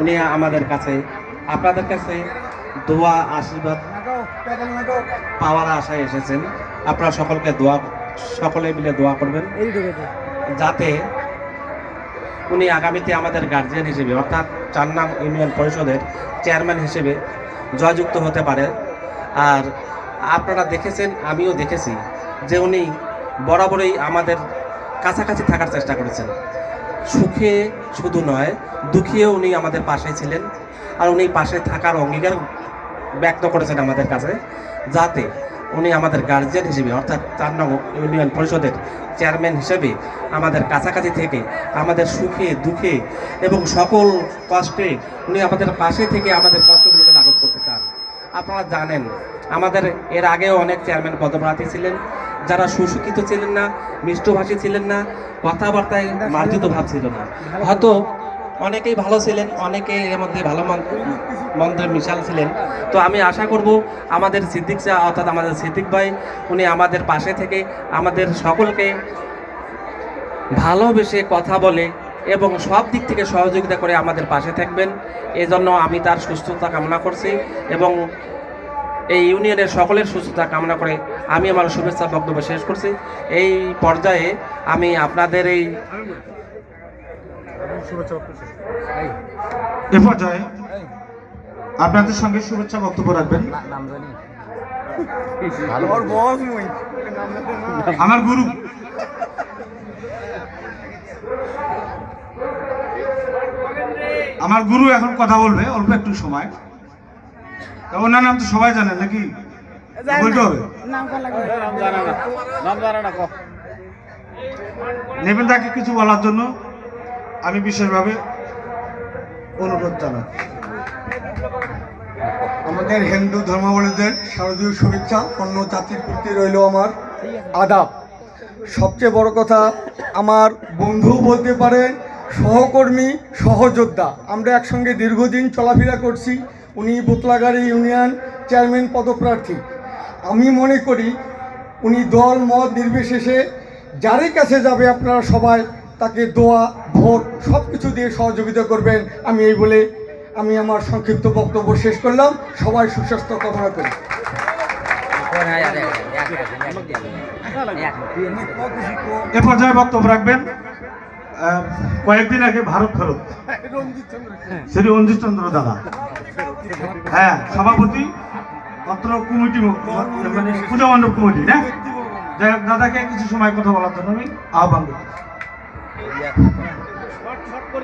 উনি আমাদের কাছে, আপনাদের কাছে দোয়া, আশীর্বাদ, পাওয়ার আশায় এসেছেন। আপনারা সকলকে দোয়া, সকলে মিলে দোয়া করবেন। যাতে উনি আগামীতে আমাদের গার্জিয়ান হিসেবে, অর্থাৎ চার নাম ইউনিয়ন পরিষদের চেয়ারম্যান হিসেবে জয়যুক্ত হতে পারে। আর আপনারা দেখেছেন, আমিও দেখেছি যে উনি বরাবরই আমাদের কাছাকাছি থাকার চেষ্টা করেছেন। সুখে শুধু নয়, দুঃখেও উনি আমাদের পাশে ছিলেন আর উনি পাশে থাকার অঙ্গীকার ব্যক্ত করেছেন আমাদের কাছে যাতে উনি আমাদের গার্জিয়ান হিসেবে, অর্থাৎ চার নং ইউনিয়ন পরিষদের চেয়ারম্যান হিসেবে আমাদের কাছাকাছি থেকে, আমাদের সুখে, দুঃখে এবং সকল কষ্টে উনি আমাদের পাশে থেকে আমাদের কষ্টগুলোকে লাঘব করতে চান। আপনারা জানেন, আমাদের এর আগেও অনেক চেয়ারম্যান পদপ্রার্থী ছিলেন। যারা সুশিক্ষিত ছিলেন না, মিষ্টভাষী ছিলেন না, কথাবার্তায় মার্জিত ভাব ছিল না। হয়তো অনেকেই ভালো ছিলেন অনেকে এর মধ্যে ভালো মন- মন্দের মিশাল ছিলেন। তো আমি আশা করব আমাদের সিদ্দিক চা, অর্থাৎ আমাদের সিদ্দিক ভাই, উনি আমাদের পাশে থেকে আমাদের সকলকে ভালোবেসে কথা বলে এবং সব দিক থেকে সহযোগিতা করে আমাদের পাশে থাকবেন। এজন্য আমি তার সুস্থতা কামনা করছি এবং এই ইউনিয়নের সকলের সুস্থতা কামনা করে আমি আমার শুভেচ্ছা বক্তব্য শেষ করছি। এই পর্যায়ে আমি আপনাদের এই এ পর্যায়ে আপনাদের সঙ্গে শুভেচ্ছা বক্তব্য রাখবেন। আমার গুরু। আমার গুরু এখন কথা বলবে অল্প একটু সময়। ওনার নাম তো সবাই জানে নাকি? বলতে হবে। নেবেন তাকে কিছু বলার জন্য আমি বিশেষভাবে অনুরোধ জানাই। আমাদের হিন্দু ধর্মাবলীদের শারদীয় শুভেচ্ছা অন্য জাতির প্রতি রইল আমার আদাব। সবচেয়ে বড় কথা আমার বন্ধু বলতে পারে সহকর্মী সহযোদ্ধা। আমরা একসঙ্গে দীর্ঘদিন চলাফেরা করছি উনি বোতলাগাড়ি ইউনিয়ন চেয়ারম্যান পদপ্রার্থী। আমি মনে করি উনি দল, মত নির্বিশেষে যারই কাছে যাবে আপনারা সবাই তাকে দোয়া, ভোট সব কিছু দিয়ে সহযোগিতা করবেন। আমি এই বলে আমি আমার সংক্ষিপ্ত বক্তব্য শেষ করলাম। সবাই সুস্বাস্থ্য কামনা করি। এ পর্যায়ে বক্তব্য রাখবেন কয়েকদিন আগে ভারত ফেরত। শ্রী রঞ্জিত চন্দ্র দাদা। হ্যাঁ সভাপতি, অত্র কমিটি মানে পূজা মণ্ডপ কমিটি, না? যাই দাদাকে কিছু সময় কথা বলার জন্য আমি আহ্বান করছি